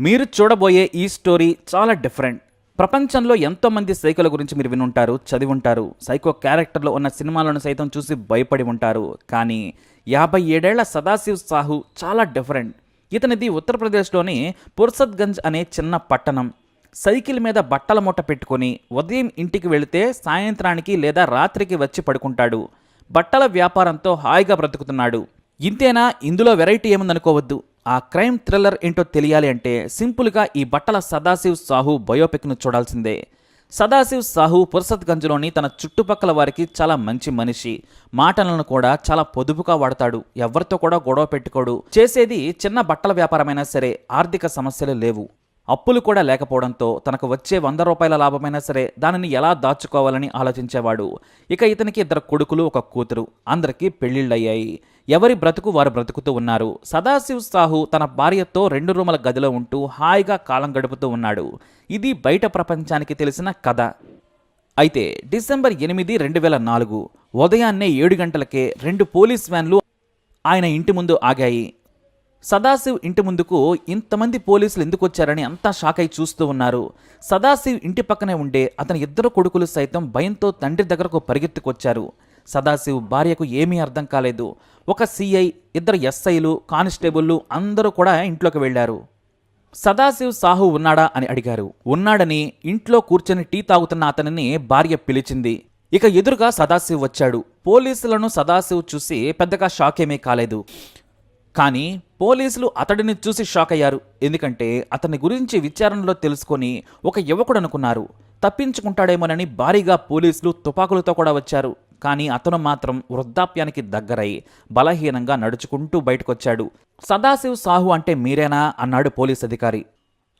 మీరు చూడబోయే ఈ స్టోరీ చాలా డిఫరెంట్. ప్రపంచంలో ఎంతోమంది సైకోల గురించి మీరు వినుంటారు చదివి ఉంటారు సైకో క్యారెక్టర్లో ఉన్న సినిమాలను సైతం చూసి భయపడి ఉంటారు. కానీ యాభై ఏడేళ్ళ సదాశివ్ సాహు చాలా డిఫరెంట్. ఇతనిది ఉత్తరప్రదేశ్లోని పుర్సద్గంజ్ అనే చిన్న పట్టణం. సైకిల్ మీద బట్టల మూట పెట్టుకొని ఉదయం ఇంటికి వెళితే సాయంత్రానికి లేదా రాత్రికి వచ్చి పడుకుంటాడు. బట్టల వ్యాపారంతో హాయిగా బ్రతుకుతున్నాడు. ఇంతేనా? ఇందులో వెరైటీ ఏముందనుకోవద్దు. ఆ క్రైమ్ థ్రిల్లర్ ఏంటో తెలియాలి అంటే సింపుల్గా ఈ బట్టల సదాశివ్ సాహు బయోపిక్ను చూడాల్సిందే. సదాశివ్ సాహు పురసత్గంజ్లోని తన చుట్టుపక్కల వారికి చాలా మంచి మనిషి. మాటలను కూడా చాలా పొదుపుగా వాడతాడు. ఎవరితో కూడా గొడవ పెట్టుకోడు. చేసేది చిన్న బట్టల వ్యాపారమైనా సరే ఆర్థిక సమస్యలు లేవు. అప్పులు కూడా లేకపోవడంతో తనకు వచ్చే వంద రూపాయల లాభమైనా సరే దానిని ఎలా దాచుకోవాలని ఆలోచించేవాడు. ఇక ఇతనికి ఇద్దరు కొడుకులు ఒక కూతురు. అందరికీ పెళ్ళిళ్ళయ్యాయి ఎవరి బ్రతుకు వారు బ్రతుకుతూ ఉన్నారు. సదాశివ్ సాహు తన భార్యతో రెండు రూముల గదిలో ఉంటూ హాయిగా కాలం గడుపుతూ ఉన్నాడు. ఇది బయట ప్రపంచానికి తెలిసిన కథ. అయితే డిసెంబర్ ఎనిమిది రెండు వేల నాలుగు ఉదయాన్నే ఏడు గంటలకే రెండు పోలీస్ వ్యాన్లు ఆయన ఇంటి ముందు ఆగాయి. సదాశివ్ ఇంటి ముందుకు ఇంతమంది పోలీసులు ఎందుకు వచ్చారని అంతా షాక్ అయి చూస్తూ ఉన్నారు. సదాశివ్ ఇంటి పక్కనే ఉండే అతని ఇద్దరు కొడుకులు సైతం భయంతో తండ్రి దగ్గరకు పరిగెత్తుకొచ్చారు. సదాశివ్ భార్యకు ఏమీ అర్థం కాలేదు. ఒక సిఐ ఇద్దరు ఎస్ఐలు కానిస్టేబుళ్ళు అందరూ కూడా ఇంట్లోకి వెళ్ళారు సదాశివ్ సాహు ఉన్నాడా అని అడిగారు. ఉన్నాడని ఇంట్లో కూర్చొని టీ తాగుతున్న అతనిని భార్య పిలిచింది. ఇక ఎదురుగా సదాశివ్ వచ్చాడు. పోలీసులను సదాశివ్ చూసి పెద్దగా షాక్ ఏమీ కాలేదు. కానీ పోలీసులు అతడిని చూసి షాక్ అయ్యారు. ఎందుకంటే అతని గురించి విచారణలో తెలుసుకొని ఒక యువకుడు అనుకున్నారు. తప్పించుకుంటాడేమోనని భారీగా పోలీసులు తుపాకులతో కూడా వచ్చారు. కానీ అతను మాత్రం వృద్ధాప్యానికి దగ్గరై బలహీనంగా నడుచుకుంటూ బయటకొచ్చాడు. సదాశివ్ సాహు అంటే మీరేనా? అన్నాడు పోలీస్ అధికారి.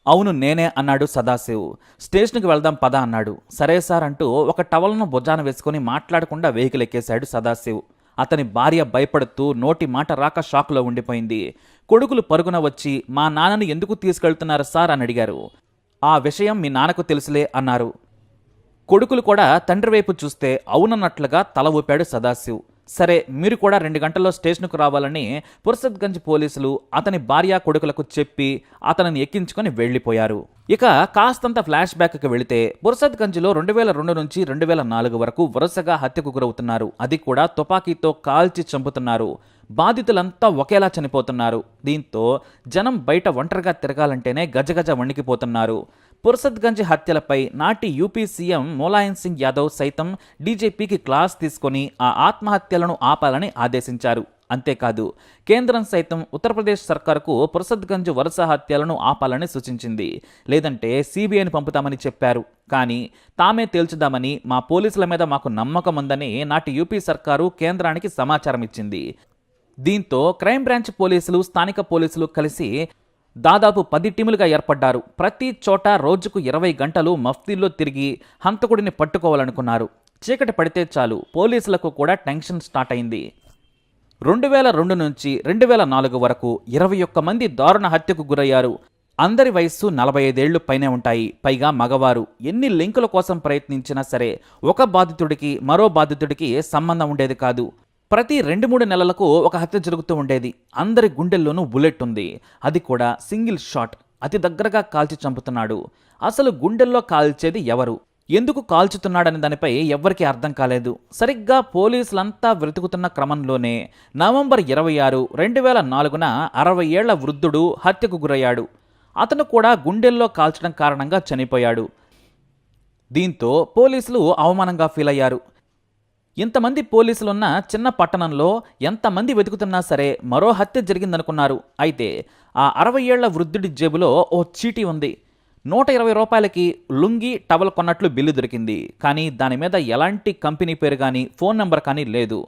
అవును నేనే అన్నాడు సదాశివ్. స్టేషన్కి వెళ్దాం పద అన్నాడు. సరే సార్ అంటూ ఒక టవల్ను భుజాన వేసుకొని మాట్లాడకుండా వెహికల్ ఎక్కేశాడు సదాశివ్. అతని భార్య భయపడుతూ నోటి మాట రాక షాక్లో ఉండిపోయింది. కొడుకులు పరుగున వచ్చి మా నాన్నని ఎందుకు తీసుకెళ్తున్నారు సార్? అని అడిగారు. ఆ విషయం మీ నాన్నకు తెలుసులే అన్నారు. కొడుకులు కూడా తండ్రి వైపు చూస్తే అవునన్నట్లుగా తల ఊపాడు సదాశివ్. సరే మీరు కూడా రెండు గంటల్లో స్టేషన్కు రావాలని పురసద్గంజ్ పోలీసులు అతని భార్య కొడుకులకు చెప్పి అతనిని ఎక్కించుకొని వెళ్ళిపోయారు. ఇక కాస్తంత ఫ్లాష్ బ్యాక్కి వెళితే పురసద్గంజ్లో రెండు వేల రెండు నుంచి రెండు వేల నాలుగు వరకు వరుసగా హత్యకు గురవుతున్నారు. అది కూడా తుపాకీతో కాల్చి చంపుతున్నారు. బాధితులంతా ఒకేలా చనిపోతున్నారు. దీంతో జనం బయట ఒంటరిగా తిరగాలంటేనే గజగజ వణికిపోతున్నారు. పుర్సద్గంజ్ హత్యలపై నాటి యూపీ సీఎం ములాయం సింగ్ యాదవ్ సైతం డీజీపీకి క్లాస్ తీసుకొని ఆ ఆత్మహత్యలను ఆపాలని ఆదేశించారు. అంతేకాదు కేంద్రం సైతం ఉత్తరప్రదేశ్ సర్కారుకు పురసద్గంజ్ వరుస హత్యలను ఆపాలని సూచించింది. లేదంటే సిబిఐని పంపుతామని చెప్పారు. కానీ తామే తేల్చుదామని మా పోలీసుల మీద మాకు నమ్మకం ఉందని నాటి యూపీ సర్కారు కేంద్రానికి సమాచారం ఇచ్చింది. దీంతో క్రైమ్ బ్రాంచ్ పోలీసులు స్థానిక పోలీసులు కలిసి దాదాపు పది టీములుగా ఏర్పడ్డారు. ప్రతి చోట రోజుకు ఇరవై గంటలు మఫ్తీల్లో తిరిగి హంతకుడిని పట్టుకోవాలనుకున్నారు. చీకటి పడితే చాలు పోలీసులకు కూడా టెన్షన్ స్టార్ట్ అయింది. రెండు వేల రెండు నుంచి రెండు వేల నాలుగు వరకు ఇరవై ఒక్క మంది దారుణ హత్యకు గురయ్యారు. అందరి వయస్సు నలభై ఐదేళ్ళు పైనే ఉంటాయి. పైగా మగవారు ఎన్ని లింకుల కోసం ప్రయత్నించినా సరే ఒక బాధితుడికి మరో బాధితుడికి సంబంధం ఉండేది కాదు. ప్రతి రెండు మూడు నెలలకు ఒక హత్య జరుగుతూ ఉండేది. అందరి గుండెల్లోనూ బుల్లెట్ ఉంది. అది కూడా సింగిల్ షాట్. అతి దగ్గరగా కాల్చి చంపుతున్నాడు. అసలు గుండెల్లో కాల్చేది ఎవరు? ఎందుకు కాల్చుతున్నాడనే దానిపై ఎవ్వరికీ అర్థం కాలేదు. సరిగ్గా పోలీసులంతా వెతుకుతున్న క్రమంలోనే నవంబర్ ఇరవై ఆరు రెండు వేల నాలుగున అరవై ఏళ్ళ వృద్ధుడు హత్యకు గురయ్యాడు. అతను కూడా గుండెల్లో కాల్చడం కారణంగా చనిపోయాడు. దీంతో పోలీసులు అవమానంగా ఫీల్ అయ్యారు ఇంతమంది పోలీసులున్న చిన్న పట్టణంలో ఎంతమంది వెతుకుతున్నా సరే మరో హత్య జరిగిందనుకున్నారు. అయితే ఆ అరవై ఏళ్ళ వృద్ధుడి జేబులో ఓ చీటీ ఉంది. నూట ఇరవై రూపాయలకి లుంగి టవల్ కొన్నట్లు బిల్లు దొరికింది. కానీ దాని మీద ఎలాంటి కంపెనీ పేరు కానీ ఫోన్ నెంబర్ కానీ లేదు.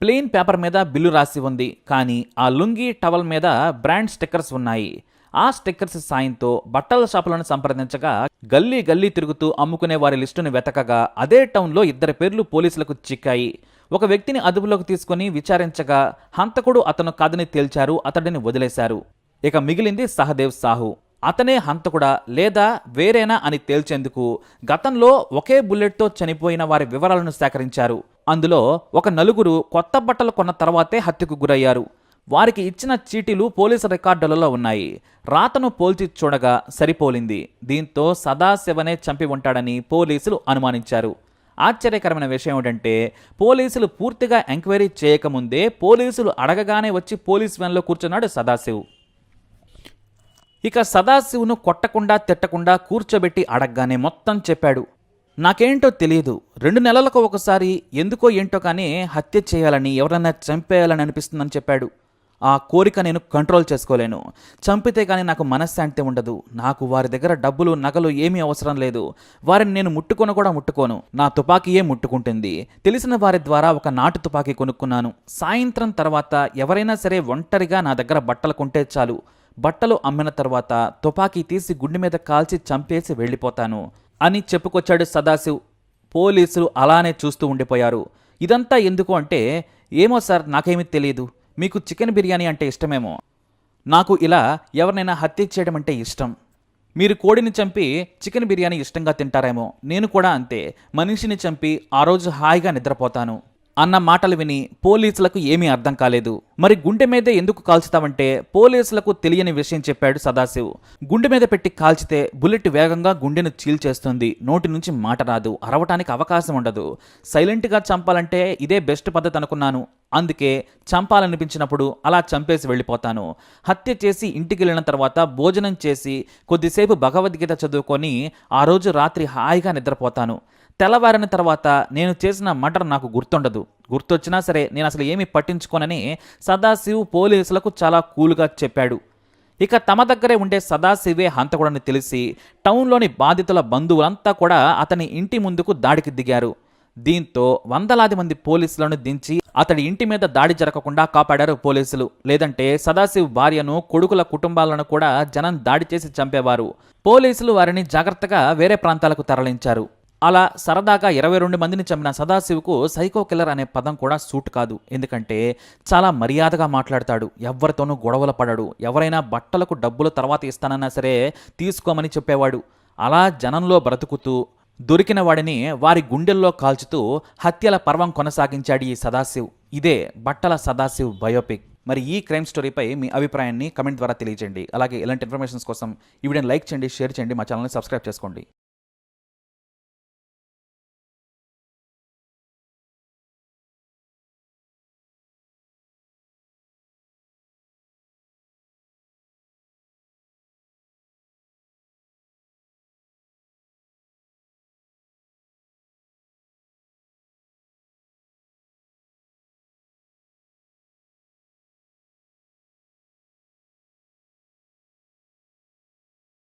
ప్లెయిన్ పేపర్ మీద బిల్లు రాసి ఉంది. కానీ ఆ లుంగి టవల్ మీద బ్రాండ్ స్టిక్కర్స్ ఉన్నాయి. ఆ స్టిక్కర్స్ సాయంతో బట్టల షాపులను సంప్రదించగా గల్లీ గల్లీ తిరుగుతూ అమ్ముకునే వారి లిస్టును వెతకగా అదే టౌన్లో ఇద్దరి పేర్లు పోలీసులకు చిక్కాయి. ఒక వ్యక్తిని అదుపులోకి తీసుకుని విచారించగా హంతకుడు అతను కాదని తేల్చారు అతడిని వదిలేశారు. ఇక మిగిలింది సహదేవ్ సాహు. అతనే హంతకుడా లేదా వేరేనా అని తేల్చేందుకు గతంలో ఒకే బుల్లెట్తో చనిపోయిన వారి వివరాలను సేకరించారు. అందులో ఒక నలుగురు కొత్త బట్టలు కొన్న తర్వాతే హత్యకు గురయ్యారు. వారికి ఇచ్చిన చీటీలు పోలీసు రికార్డులలో ఉన్నాయి. రాతను పోల్చి చూడగా సరిపోలింది. దీంతో సదాశివనే చంపి ఉంటాడని పోలీసులు అనుమానించారు. ఆశ్చర్యకరమైన విషయం ఏంటంటే పోలీసులు పూర్తిగా ఎంక్వైరీ చేయకముందే పోలీసులు అడగగానే వచ్చి పోలీస్ వ్యాన్లో కూర్చున్నాడు సదాశివ్. ఇక సదాశివును కొట్టకుండా తిట్టకుండా కూర్చోబెట్టి అడగగానే మొత్తం చెప్పాడు. నాకేంటో తెలియదు రెండు నెలలకు ఒకసారి ఎందుకో ఏంటో కానీ హత్య చేయాలని ఎవరైనా చంపేయాలని అనిపిస్తుందని చెప్పాడు. ఆ కోరిక నేను కంట్రోల్ చేసుకోలేను. చంపితే కానీ నాకు మనశ్శాంతి ఉండదు. నాకు వారి దగ్గర డబ్బులు నగలు ఏమీ అవసరం లేదు. వారిని నేను ముట్టుకొని కూడా ముట్టుకోను. నా తుపాకీయే ముట్టుకుంటుంది. తెలిసిన వారి ద్వారా ఒక నాటు తుపాకీ కొనుక్కున్నాను. సాయంత్రం తర్వాత ఎవరైనా సరే ఒంటరిగా నా దగ్గర బట్టలు కొంటే చాలు. బట్టలు అమ్మిన తర్వాత తుపాకీ తీసి గుండె మీద కాల్చి చంపేసి వెళ్ళిపోతాను అని చెప్పుకొచ్చాడు సదాశివ్. పోలీసులు అలానే చూస్తూ ఉండిపోయారు. ఇదంతా ఎందుకు అంటే ఏమో సార్ నాకేమీ తెలియదు మీకు చికెన్ బిర్యానీ అంటే ఇష్టమేమో. నాకు ఇలా ఎవరినైనా హత్య చేయడం అంటే ఇష్టం. మీరు కోడిని చంపి చికెన్ బిర్యానీ ఇష్టంగా తింటారేమో. నేను కూడా అంతే. మనిషిని చంపి ఆ రోజు హాయిగా నిద్రపోతాను. అన్న మాటలు విని పోలీసులకు ఏమీ అర్థం కాలేదు. మరి గుండె మీదే ఎందుకు కాల్చుతావంటే పోలీసులకు తెలియని విషయం చెప్పాడు సదాశివ్. గుండె మీద పెట్టి కాల్చితే బుల్లెట్ వేగంగా గుండెను చీల్చేస్తుంది నోటి నుంచి మాట రాదు. అరవటానికి అవకాశం ఉండదు. సైలెంట్గా చంపాలంటే ఇదే బెస్ట్ పద్ధతి అనుకున్నాను. అందుకే చంపాలనిపించినప్పుడు అలా చంపేసి వెళ్ళిపోతాను. హత్య చేసి ఇంటికి వెళ్ళిన తర్వాత భోజనం చేసి కొద్దిసేపు భగవద్గీత చదువుకొని ఆ రోజు రాత్రి హాయిగా నిద్రపోతాను. తెల్లవారిన తర్వాత నేను చేసిన మటర్ నాకు గుర్తుండదు. గుర్తొచ్చినా సరే నేను అసలు ఏమీ పట్టించుకోనని సదాశివ్ పోలీసులకు చాలా కూల్గా చెప్పాడు. ఇక తమ దగ్గరే ఉండే సదాశివే హంతకుడని తెలిసి టౌన్లోని బాధితుల బంధువులంతా కూడా అతని ఇంటి ముందుకు దాడికి దిగారు. దీంతో వందలాది మంది పోలీసులను దించి అతడి ఇంటి మీద దాడి జరగకుండా కాపాడారు పోలీసులు. లేదంటే సదాశివ్ భార్యను కొడుకుల కుటుంబాలను కూడా జనం దాడి చేసి చంపేవారు. పోలీసులు వారిని జాగ్రత్తగా వేరే ప్రాంతాలకు తరలించారు. అలా సరదాగా ఇరవై రెండు మందిని చంపిన సదాశివుకు సైకో కిల్లర్ అనే పదం కూడా సూట్ కాదు. ఎందుకంటే చాలా మర్యాదగా మాట్లాడతాడు. ఎవరితోనూ గొడవలు పడడు. ఎవరైనా బట్టలకు డబ్బులు తర్వాత ఇస్తానన్నా సరే తీసుకోమని చెప్పేవాడు. అలా జనంలో బ్రతుకుతూ దొరికిన వాడిని వారి గుండెల్లో కాల్చుతూ హత్యల పర్వం కొనసాగించాడు ఈ సదాశివ్. ఇదే బట్టల సదాశివ్ బయోపిక్. మరి ఈ క్రైమ్ స్టోరీపై మీ అభిప్రాయాన్ని కమెంట్ ద్వారా తెలియజేయండి అలాగే ఇలాంటి ఇన్ఫర్మేషన్స్ కోసం ఈ వీడియోని లైక్ చేయండి షేర్ చేయండి మా ఛానల్ని సబ్స్క్రైబ్ చేసుకోండి.